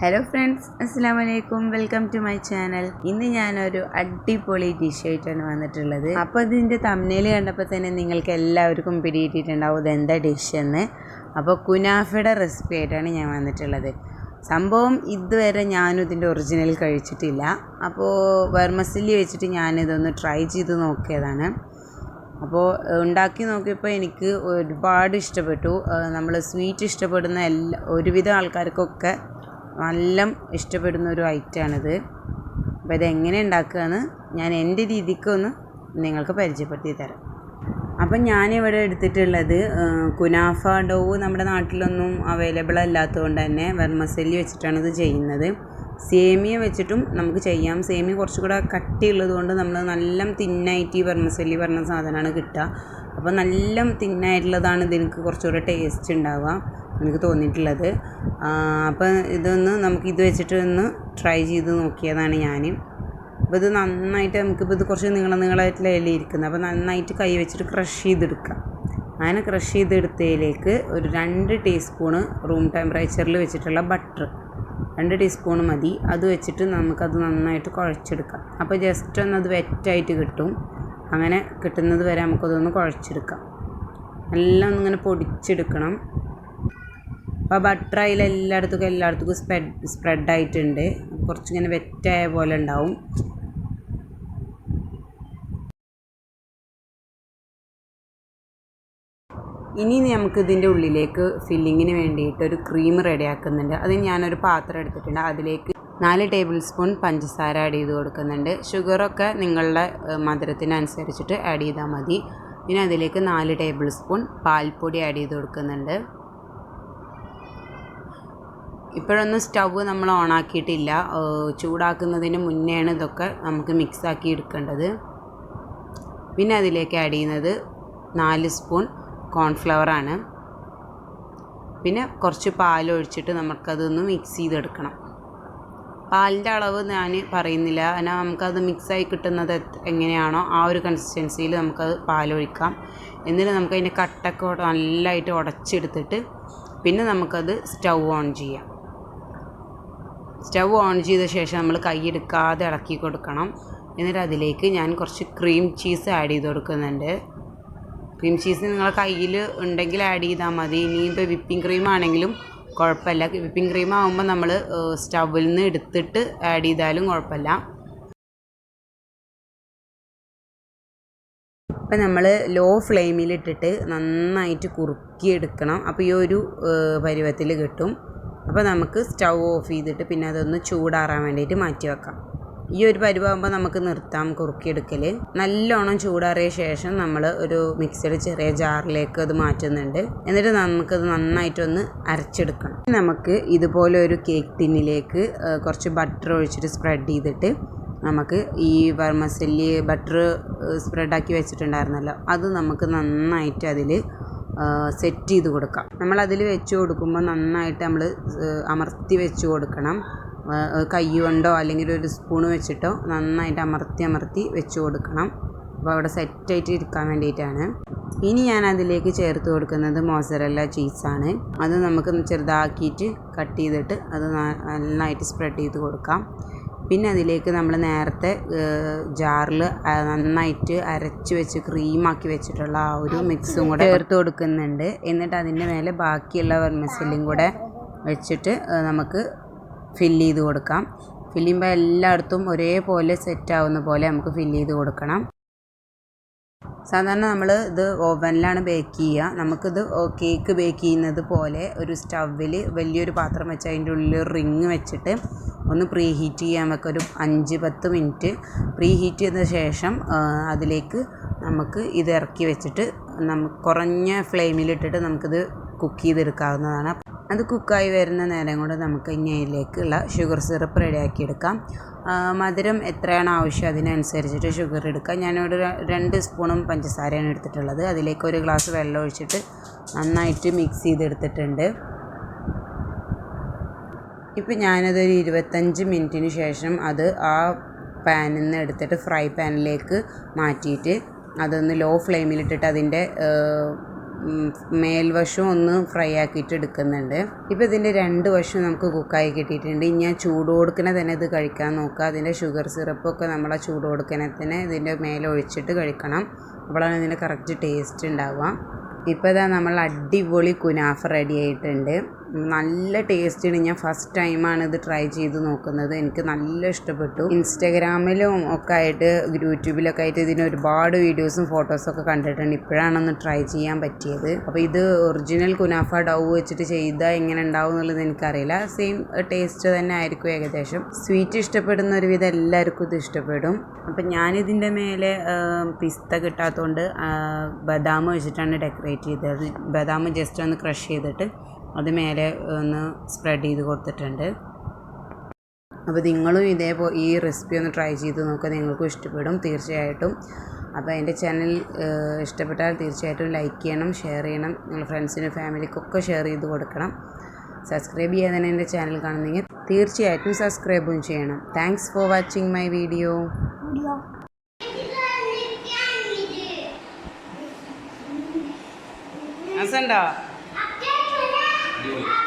Hello friends അസ്സാം വലൈക്കും welcome to my channel ഇന്ന് ഞാനൊരു അടിപൊളി ഡിഷ് ആയിട്ടാണ് വന്നിട്ടുള്ളത്. അപ്പോൾ ഇതിന്റെ തമ്മിൽ കണ്ടപ്പോൾ തന്നെ നിങ്ങൾക്ക് എല്ലാവർക്കും പിടിയിട്ടിട്ടുണ്ടാവും ഇത് എന്താ ഡിഷ് എന്ന്. അപ്പോൾ കുനാഫയുടെ റെസിപ്പി ആയിട്ടാണ് ഞാൻ വന്നിട്ടുള്ളത്. സംഭവം ഇതുവരെ ഞാനും ഇതിന്റെ ഒറിജിനൽ കഴിച്ചിട്ടില്ല. അപ്പോൾ വെർമസില്ലി വെച്ചിട്ട് ഞാനിതൊന്ന് ട്രൈ ചെയ്ത് നോക്കിയതാണ്. അപ്പോൾ ഉണ്ടാക്കി നോക്കിയപ്പോൾ എനിക്ക് ഒരുപാട് ഇഷ്ടപ്പെട്ടു. നമ്മൾ സ്വീറ്റ് ഇഷ്ടപ്പെടുന്ന എല്ലാ ഒരുവിധം ആൾക്കാർക്കൊക്കെ നല്ല ഇഷ്ടപ്പെടുന്ന ഒരു ഐറ്റമാണിത്. അപ്പോൾ ഇതെങ്ങനെ ഉണ്ടാക്കുകയെന്ന് ഞാൻ എന്റെ രീതിക്കൊന്ന് നിങ്ങൾക്ക് പരിചയപ്പെടുത്തി തരാം. അപ്പം ഞാനിവിടെ എടുത്തിട്ടുള്ളത് കുനാഫ ഡോ നമ്മുടെ നാട്ടിലൊന്നും അവൈലബിൾ അല്ലാത്തതുകൊണ്ട് തന്നെ വെർമസെല്ലി വെച്ചിട്ടാണ് ഇത് ചെയ്യുന്നത്. സേമിയ വെച്ചിട്ടും നമുക്ക് ചെയ്യാം. സേമിയ കുറച്ചും കൂടെ കട്ടിയുള്ളത് കൊണ്ട് നമ്മൾ നല്ല തിന്നായിട്ട് ഈ വെർമസെല്ലി പറഞ്ഞ സാധനമാണ് കിട്ടുക. അപ്പോൾ നല്ല തിന്നായിട്ടുള്ളതാണ് ഇതിനക്ക് കുറച്ചുകൂടെ ടേസ്റ്റ് ഉണ്ടാവുക എനിക്ക് തോന്നിയിട്ടുള്ളത്. അപ്പോൾ ഇതൊന്ന് നമുക്ക് ഇത് വെച്ചിട്ട് ഒന്ന് ട്രൈ ചെയ്ത് നോക്കിയതാണ് ഞാൻ. അപ്പോൾ ഇത് നന്നായിട്ട് നമുക്കിപ്പോൾ ഇത് കുറച്ച് നീളം നീളമായിട്ടുള്ള ഇല ഇരിക്കുന്നത് അപ്പോൾ നന്നായിട്ട് കൈ വെച്ചിട്ട് ക്രഷ് ചെയ്തെടുക്കാം അങ്ങനെ ക്രഷ് ചെയ്തെടുത്തതിലേക്ക് ഒരു രണ്ട് ടീസ്പൂണ് റൂം ടെമ്പറേച്ചറിൽ വെച്ചിട്ടുള്ള ബട്ടർ രണ്ട് ടീസ്പൂൺ മതി. അത് വെച്ചിട്ട് നമുക്കത് നന്നായിട്ട് കുഴച്ചെടുക്കാം. അപ്പോൾ ജസ്റ്റ് ഒന്ന് അത് വെറ്റായിട്ട് കിട്ടും. അങ്ങനെ കിട്ടുന്നത് വരെ നമുക്കതൊന്ന് കുഴച്ചെടുക്കാം. എല്ലാം ഒന്നിങ്ങനെ പൊടിച്ചെടുക്കണം. അപ്പോൾ ബട്ടർ അതിൽ എല്ലായിടത്തും എല്ലായിടത്തും സ്പ്രെഡ് സ്പ്രെഡായിട്ടുണ്ട് കുറച്ചിങ്ങനെ വെറ്റായ പോലെ ഉണ്ടാവും. ഇനി നമുക്ക് ഇതിന്റെ ഉള്ളിലേക്ക് ഫില്ലിങ്ങിന് വേണ്ടിയിട്ട് ഒരു ക്രീം റെഡിയാക്കുന്നുണ്ട് അത് ഞാനൊരു പാത്രം എടുത്തിട്ടുണ്ട്. അതിലേക്ക് നാല് ടേബിൾ സ്പൂൺ പഞ്ചസാര ആഡ് ചെയ്ത് കൊടുക്കുന്നുണ്ട്. ഷുഗറൊക്കെ നിങ്ങളുടെ മധുരത്തിനനുസരിച്ചിട്ട് ആഡ് ചെയ്താൽ മതി. പിന്നെ അതിലേക്ക് നാല് ടേബിൾ സ്പൂൺ പാൽപ്പൊടി ആഡ് ചെയ്ത് കൊടുക്കുന്നുണ്ട്. ഇപ്പോഴൊന്നും സ്റ്റവ് നമ്മൾ ഓണാക്കിയിട്ടില്ല ചൂടാക്കുന്നതിന് മുന്നെയാണ് ഇതൊക്കെ നമുക്ക് മിക്സാക്കി എടുക്കേണ്ടത്. പിന്നെ അതിലേക്ക് ആഡ് ചെയ്യുന്നത് നാല് സ്പൂൺ കോൺഫ്ലവറാണ് പിന്നെ കുറച്ച് പാൽ ഒഴിച്ചിട്ട് നമുക്കതൊന്ന് മിക്സ് ചെയ്തെടുക്കണം. പാലിന്റെ അളവ് ഞാൻ പറയുന്നില്ല. എന്നാൽ നമുക്കത് മിക്സായി കിട്ടുന്നത് എങ്ങനെയാണോ ആ ഒരു കൺസിസ്റ്റൻസിയിൽ നമുക്കത് പാലൊഴിക്കാം. എന്നിട്ട് നമുക്ക് അതിന്റെ കട്ടൊക്കെ നല്ലതായിട്ട് ഉടച്ചെടുത്തിട്ട് പിന്നെ നമുക്കത് സ്റ്റൗ ഓൺ ചെയ്യാം. സ്റ്റൗ ഓൺ ചെയ്ത ശേഷം നമ്മൾ കൈയെടുക്കാതെ ഇളക്കി കൊടുക്കണം. എന്നിട്ട് അതിലേക്ക് ഞാൻ കുറച്ച് ക്രീം ചീസ് ആഡ് ചെയ്ത് കൊടുക്കുന്നുണ്ട്. ക്രീം ചീസ് നിങ്ങളെ കയ്യിൽ ഉണ്ടെങ്കിൽ ആഡ് ചെയ്താൽ മതി. ഇനിയിപ്പോൾ വിപ്പിംഗ് ക്രീം ആണെങ്കിലും കുഴപ്പമില്ല. വിപ്പിംഗ് ക്രീം ആകുമ്പോൾ നമ്മൾ സ്റ്റൗവിൽ നിന്ന് എടുത്തിട്ട് ആഡ് ചെയ്താലും കുഴപ്പമില്ല. അപ്പം നമ്മൾ ലോ ഫ്ലെയിമിലിട്ടിട്ട് നന്നായിട്ട് കുറുക്കി എടുക്കണം അപ്പോൾ ഈ ഒരു പരുവത്തിൽ കിട്ടും. അപ്പോൾ നമുക്ക് സ്റ്റൗ ഓഫ് ചെയ്തിട്ട് പിന്നെ അതൊന്ന് ചൂടാറാൻ വേണ്ടിയിട്ട് മാറ്റി വെക്കാം. ഈ ഒരു പരുവാകുമ്പോൾ നമുക്ക് നിർത്താം കുറുക്കിയെടുക്കൽ നല്ലോണം ചൂടാറിയ ശേഷം നമ്മൾ ഒരു മിക്സിയുടെ ചെറിയ ജാറിലേക്ക് അത് മാറ്റുന്നുണ്ട്. എന്നിട്ട് നമുക്കത് നന്നായിട്ടൊന്ന് അരച്ചെടുക്കണം. നമുക്ക് ഇതുപോലെ ഒരു കേക്ക് ടിന്നിലേക്ക് കുറച്ച് ബട്ടർ ഒഴിച്ചിട്ട് സ്പ്രെഡ് ചെയ്തിട്ട് നമുക്ക് ഈ വർമസല്ലി ബട്ടർ സ്പ്രെഡാക്കി വെച്ചിട്ടുണ്ടായിരുന്നല്ലോ. അത് നമുക്ക് നന്നായിട്ട് അതിൽ സെറ്റ് ചെയ്ത് കൊടുക്കാം. നമ്മൾ അതിൽ വെച്ച് കൊടുക്കുമ്പോൾ നന്നായിട്ട് നമ്മൾ അമർത്തി വെച്ച് കൊടുക്കണം. കൈ കൊണ്ടോ അല്ലെങ്കിൽ ഒരു സ്പൂൺ വെച്ചിട്ടോ നന്നായിട്ട് അമർത്തി അമർത്തി വെച്ച് കൊടുക്കണം. അപ്പോൾ അവിടെ സെറ്റായിട്ട് ഇരിക്കാൻ വേണ്ടിയിട്ടാണ്. ഇനി ഞാൻ അതിലേക്ക് ചേർത്ത് കൊടുക്കുന്നത് മോസറല്ല ചീസാണ് അത് നമുക്ക് ചെറുതാക്കിയിട്ട് കട്ട് ചെയ്തിട്ട് അത് നന്നായിട്ട് സ്പ്രെഡ് ചെയ്ത് കൊടുക്കാം. പിന്നെ അതിലേക്ക് നമ്മൾ നേരത്തെ ജാറിൽ നന്നായിട്ട് അരച്ച് വെച്ച് ക്രീമാക്കി വെച്ചിട്ടുള്ള ആ ഒരു മിക്സും കൂടെ ചേർത്ത് കൊടുക്കുന്നുണ്ട്. എന്നിട്ട് അതിന്റെ മേലെ ബാക്കിയുള്ള വെർമസിലും കൂടെ വെച്ചിട്ട് നമുക്ക് ഫില്ല് ചെയ്ത് കൊടുക്കാം. ഫില്ല് ചെയ്യുമ്പോൾ എല്ലായിടത്തും ഒരേപോലെ സെറ്റ് ആവുന്ന പോലെ നമുക്ക് ഫില്ല് ചെയ്ത് കൊടുക്കണം. സാധാരണ നമ്മൾ ഇത് ഓവനിലാണ് ബേക്ക് ചെയ്യുക. നമുക്കിത് കേക്ക് ബേക്ക് ചെയ്യുന്നത് പോലെ ഒരു സ്റ്റവിൽ വലിയൊരു പാത്രം വെച്ച് അതിന്റെ ഉള്ളിൽ റിങ് വെച്ചിട്ട് ഒന്ന് പ്രീ ഹീറ്റ് ചെയ്യാൻ വെക്കുക ഒരു അഞ്ച് പത്ത് മിനിറ്റ് പ്രീ ഹീറ്റ് ചെയ്ത ശേഷം അതിലേക്ക് നമുക്ക് ഇത് ഇറക്കി വെച്ചിട്ട് നമുക്ക് കുറഞ്ഞ ഫ്ലെയിമിലിട്ടിട്ട് നമുക്കിത് കുക്ക് ചെയ്തെടുക്കാവുന്നതാണ്. അത് കുക്കായി വരുന്ന നേരം കൊണ്ട് നമുക്ക് ഇനി അതിലേക്കുള്ള ഷുഗർ സിറപ്പ് റെഡിയാക്കി എടുക്കാം മധുരം എത്രയാണ് ആവശ്യം അതിനനുസരിച്ചിട്ട് ഷുഗർ എടുക്കാം. ഞാനിവിടെ രണ്ട് സ്പൂണും പഞ്ചസാരയാണ് എടുത്തിട്ടുള്ളത്. അതിലേക്ക് ഒരു ഗ്ലാസ് വെള്ളം ഒഴിച്ചിട്ട് നന്നായിട്ട് മിക്സ് ചെയ്തെടുത്തിട്ടുണ്ട്. ഇപ്പം ഞാനതൊരു ഇരുപത്തഞ്ച് മിനിറ്റിന് ശേഷം അത് ആ പാനിൽ നിന്ന് എടുത്തിട്ട് ഫ്രൈ പാനിലേക്ക് മാറ്റിയിട്ട് അതൊന്ന് ലോ ഫ്ലെയിമിലിട്ടിട്ട് അതിന്റെ ഉം, മേൽവശവും ഒന്ന് ഫ്രൈ ആക്കിയിട്ട് എടുക്കുന്നുണ്ട്. ഇപ്പോൾ ഇതിന്റെ രണ്ട് വശവും നമുക്ക് കുക്കായി കിട്ടിയിട്ടുണ്ട്. ഇനി ഞാൻ ചൂട് കൊടുക്കണ തന്നെ ഇത് കഴിക്കാൻ നോക്കുക. അതിന്റെ ഷുഗർ സിറപ്പൊക്കെ നമ്മൾ ആ ചൂട് കൊടുക്കണ തന്നെ ഇതിന്റെ മേലെ ഒഴിച്ചിട്ട് കഴിക്കണം. അപ്പോഴാണ് ഇതിന്റെ കറക്റ്റ് ടേസ്റ്റ് ഉണ്ടാവുക. ഇപ്പോൾ ഇതാ നമ്മൾ അടിപൊളി കുനാഫ റെഡി ആയിട്ടുണ്ട്. നല്ല ടേസ്റ്റാണ് ഞാൻ ഫസ്റ്റ് ടൈമാണ് ഇത് ട്രൈ ചെയ്ത് നോക്കുന്നത്. എനിക്ക് നല്ല ഇഷ്ടപ്പെട്ടു. ഇൻസ്റ്റാഗ്രാമിലും ഒക്കെ ആയിട്ട് യൂട്യൂബിലൊക്കെ ആയിട്ട് ഇതിന് ഒരുപാട് വീഡിയോസും ഫോട്ടോസും ഒക്കെ കണ്ടിട്ടുണ്ട്. ഇപ്പോഴാണൊന്ന് ട്രൈ ചെയ്യാൻ പറ്റിയത്. അപ്പോൾ ഇത് ഒറിജിനൽ കുനാഫ ഡൗ വെച്ചിട്ട് ചെയ്താൽ എങ്ങനെ ഉണ്ടാവും എന്നുള്ളത് എനിക്കറിയില്ല. സെയിം ടേസ്റ്റ് തന്നെ ആയിരിക്കും ഏകദേശം. സ്വീറ്റ് ഇഷ്ടപ്പെടുന്ന ഒരു ഒരുവിധം എല്ലാവർക്കും ഇത് ഇഷ്ടപ്പെടും. അപ്പം ഞാനിതിന്റെ മേലെ പിസ്ത കിട്ടാത്തതുകൊണ്ട് ബദാം വെച്ചിട്ടാണ് ഡെക്കറേറ്റ് ചെയ്തത്. ബദാം ജസ്റ്റ് ഒന്ന് ക്രഷ് ചെയ്തിട്ട് അത് മേലെ ഒന്ന് സ്പ്രെഡ് ചെയ്ത് കൊടുത്തിട്ടുണ്ട്. അപ്പോൾ നിങ്ങളും ഇതേപോലെ ഈ റെസിപ്പി ഒന്ന് ട്രൈ ചെയ്ത് നോക്കുക നിങ്ങൾക്കും ഇഷ്ടപ്പെടും തീർച്ചയായിട്ടും. അപ്പോൾ എന്റെ ചാനൽ ഇഷ്ടപ്പെട്ടാൽ തീർച്ചയായിട്ടും ലൈക്ക് ചെയ്യണം ഷെയർ ചെയ്യണം. നിങ്ങൾ ഫ്രണ്ട്സിനും ഫാമിലിക്കൊക്കെ ഷെയർ ചെയ്ത് കൊടുക്കണം. സബ്സ്ക്രൈബ് ചെയ്യാൻ തന്നെ എന്റെ ചാനൽ കാണുന്നെങ്കിൽ തീർച്ചയായിട്ടും സബ്സ്ക്രൈബും ചെയ്യണം. Thanks for watching my video അസണ്ടോ Thank you.